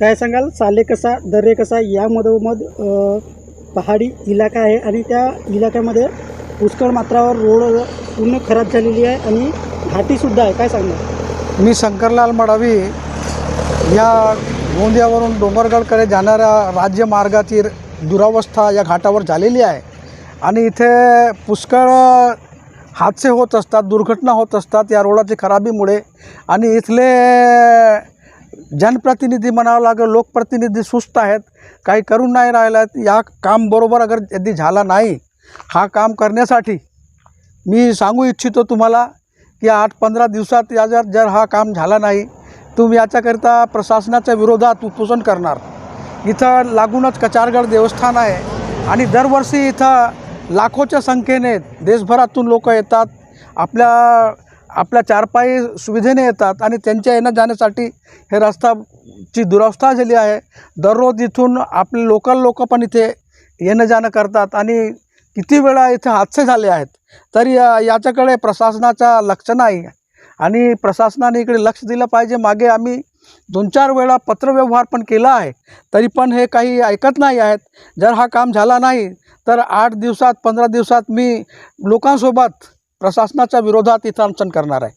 काय सांगाल? साले कसा दर्रे कसा यामधोमध पहाडी इलाका आहे आणि त्या इलाक्यामध्ये पुष्कळ मात्रावर रोड पूर्ण खराब झालेली आहे आणि घाटीसुद्धा आहे. काय सांगणार मी शंकरलाल मडावी या गोंदियावरून डोंगरगडकडे जाणाऱ्या राज्यमार्गाची दुरावस्था या घाटावर झालेली आहे. आणि इथे पुष्कळ हादसे होत असतात दुर्घटना होत असतात या रोडाची खराबीमुळे. आणि इथले जनप्रतिनिधी म्हणावं लागेल लोकप्रतिनिधी सुस्त आहेत काही करून नाही राहिल्यात. या काम बरोबर अगर यदि झाला नाही हा काम करण्यासाठी मी सांगू इच्छितो तुम्हाला की आठ पंधरा दिवसात या जर जर हा काम झाला नाही तुम्ही याच्याकरिता प्रशासनाच्या विरोधात उपोषण करणार. इथं लागूनच कचारगड देवस्थान आहे आणि दरवर्षी इथं लाखोच्या संख्येने देशभरातून लोक येतात. आपल्या आपल्या चारपाई सुविधेने येतात आणि त्यांच्या येण्या जाण्यासाठी हे रस्ताची दुरावस्था झाली आहे. दररोज इथून आपले लोकल लोक पण इथे येणं जाणं करतात आणि किती वेळा इथे हादसे झाले आहेत तरी या- याच्याकडे प्रशासनाचा लक्ष नाही. आणि प्रशासनाने इकडे लक्ष दिलं पाहिजे. मागे आम्ही दोन चार वेळा पत्रव्यवहार पण केला आहे तरी पण हे काही ऐकत नाही आहेत. जर हा काम झाला नाही तर आठ दिवसात पंधरा दिवसात मी लोकांसोबत प्रशासनाच्या विरोधात इथं आंदोलन करणार आहे.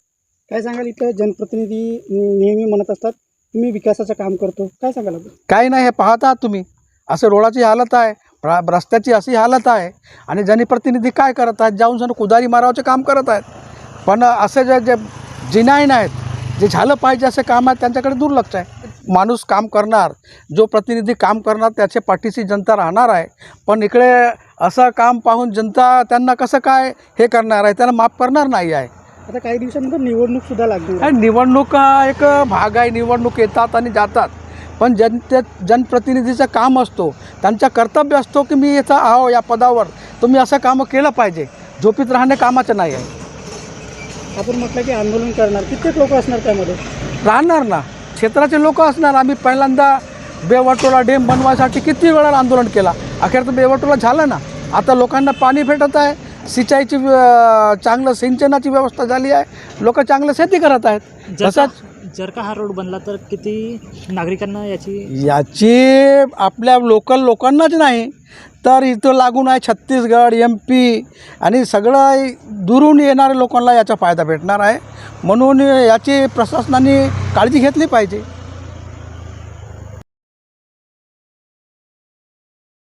काय सांगाल इथं? जनप्रतिनिधी नेहमी म्हणत असतात मी विकासाचं काम करतो. काय सांगाल काही नाही हे पाहत आहात तुम्ही. असं रोडाची हालत आहे रस्त्याची अशी हालत आहे. आणि जनप्रतिनिधी काय करत आहेत? जाऊन सण कुदारी मारावचे काम करत आहेत. पण असे जे जे जिनाईन आहेत जे झालं पाहिजे असे काम आहेत त्यांच्याकडे दुर्लक्ष आहे. माणूस काम करणार जो प्रतिनिधी काम करणार त्याच्या पाठीशी जनता राहणार आहे. पण इकडे असं काम पाहून जनता त्यांना कसं काय हे करणार आहे त्यांना माफ करणार नाही आहे. आता काही दिवसानंतर निवडणूकसुद्धा लागणार आहे. आणि निवडणूक एक भाग आहे निवडणूक येतात आणि जातात. पण जनते जनप्रतिनिधीचं काम असतो त्यांचा कर्तव्य असतो की मी इथं आहो या पदावर. तुम्ही असं कामं केलं पाहिजे झोपीत राहणे कामाचं नाही आहे. आपण म्हटलं की आंदोलन करणार. कित्येक लोक असणार त्यामध्ये? राहणार ना. क्षेत्राचे लोक असणार. आम्ही पहिल्यांदा बेवाटोला डेम बनवायसाठी किती वेळा आंदोलन केला? अखेर तर बेवाटोला झालं ना. आता लोकांना पाणी भेटत आहे सिंचाईची चांगलं सिंचनाची व्यवस्था झाली आहे लोक चांगलं शेती करत आहेत. तसंच जर का हा रोड बनला तर किती नागरिकांना याची याची आपल्या लोकल लोकांनाच नाही तर इथं लागून आहे छत्तीसगड एम पी आणि सगळं दुरून येणाऱ्या लोकांना याचा फायदा भेटणार आहे. म्हणून याची प्रशासनाने काळजी घेतली पाहिजे.